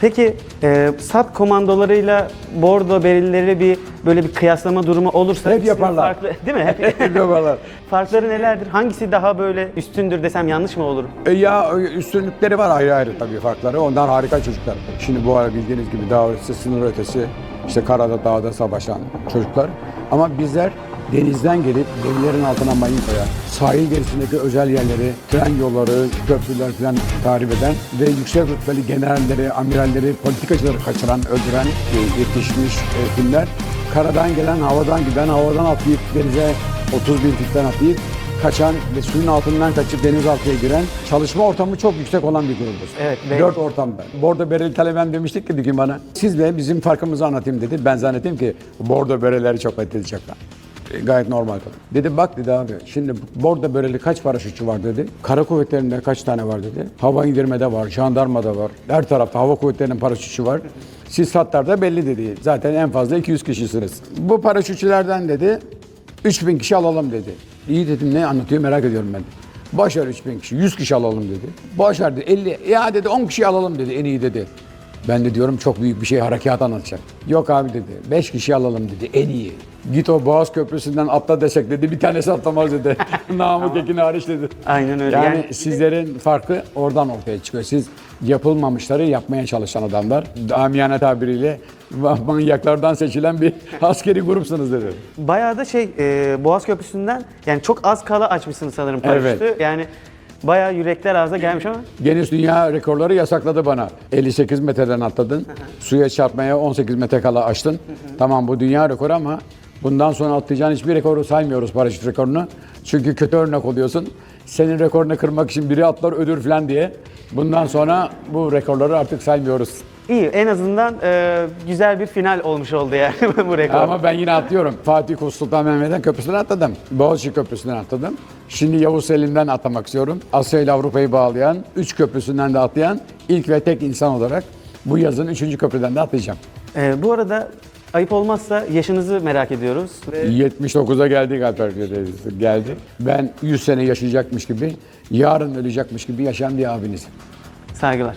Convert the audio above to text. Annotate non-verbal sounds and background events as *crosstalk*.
Peki e, SAT komandolarıyla bordo belirleri bir böyle bir kıyaslama durumu olursa Hep yaparlar. Farklı, değil mi? Hep *laughs* Yaparlar. farkları nelerdir? Hangisi daha böyle üstündür desem yanlış mı olur? E ya üstünlükleri var ayrı ayrı tabii farkları. Onlar harika çocuklar. Şimdi bu ara bildiğiniz gibi dağ ötesi, sınır ötesi, işte karada, dağda savaşan çocuklar. Ama bizler denizden gelip gemilerin altına mayın koyan, sahil gerisindeki özel yerleri, tren yolları, köprüler falan tahrip eden ve yüksek rütbeli generalleri, amiralleri, politikacıları kaçıran, öldüren e, yetişmiş e, kimler. Karadan gelen, havadan giden, havadan atlayıp denize 30 bin fitten atlayıp kaçan ve suyun altından kaçıp denizaltıya giren çalışma ortamı çok yüksek olan bir grubuz. Evet, ve- Dört ortamda. Bordo bereli taleben demiştik ki bir gün bana. Sizle bizim farkımızı anlatayım dedi. Ben zannettim ki bordo bereleri çok edecekler. E, Gayet normal tabii. Dedi bak dedi abi şimdi bordo bereli kaç paraşütçü var dedi. Kara kuvvetlerinde kaç tane var dedi. Hava indirmede var, jandarmada var. Her tarafta hava kuvvetlerinin paraşütçü var. Siz satlarda belli dedi. Zaten en fazla 200 kişisiniz. Bu paraşütçülerden dedi 3000 kişi alalım dedi. İyi dedim ne anlatıyor merak ediyorum ben. Başar 3000 kişi, 100 kişi alalım dedi. Başar dedi 50, ya dedi 10 kişi alalım dedi en iyi dedi. Ben de diyorum çok büyük bir şey harekat anlatacak. Yok abi dedi 5 kişi alalım dedi en iyi. Git o Boğaz Köprüsü'nden atla desek dedi bir tanesi atlamaz dedi. *laughs* *laughs* Namık Ekin hariç dedi. Aynen öyle. Yani, Yani- sizlerin farkı oradan ortaya çıkıyor. Siz yapılmamışları yapmaya çalışan adamlar. Amiyane tabiriyle manyaklardan seçilen bir *laughs* askeri grupsunuz dedi. Bayağı da şey e, Boğaz Köprüsü'nden yani çok az kala açmışsınız sanırım paraşütü. Evet. Yani bayağı yürekler ağza gelmiş ama Guinness Dünya Rekorları yasakladı bana. 58 metreden atladın. Suya çarpmaya 18 metre kala açtın. Tamam bu dünya rekoru ama bundan sonra atlayacağın hiçbir rekoru saymıyoruz paraşüt rekorunu. Çünkü kötü örnek oluyorsun. Senin rekorunu kırmak için biri atlar ödül falan diye. Bundan sonra bu rekorları artık saymıyoruz. İyi en azından e, güzel bir final olmuş oldu yani *laughs* bu rekor. Ama ben yine atlıyorum. Fatih Sultan Mehmet'in köprüsünden atladım. Boğaziçi Köprüsü'nden atladım. Şimdi Yavuz Selim'den atlamak istiyorum. Asya ile Avrupa'yı bağlayan, 3 köprüsünden de atlayan ilk ve tek insan olarak bu yazın 3. köprüden de atlayacağım. E, bu arada ayıp olmazsa yaşınızı merak ediyoruz. Ve 79'a geldik Alper geldi. Ben 100 sene yaşayacakmış gibi, yarın ölecekmiş gibi yaşayan bir abiniz. saygılar.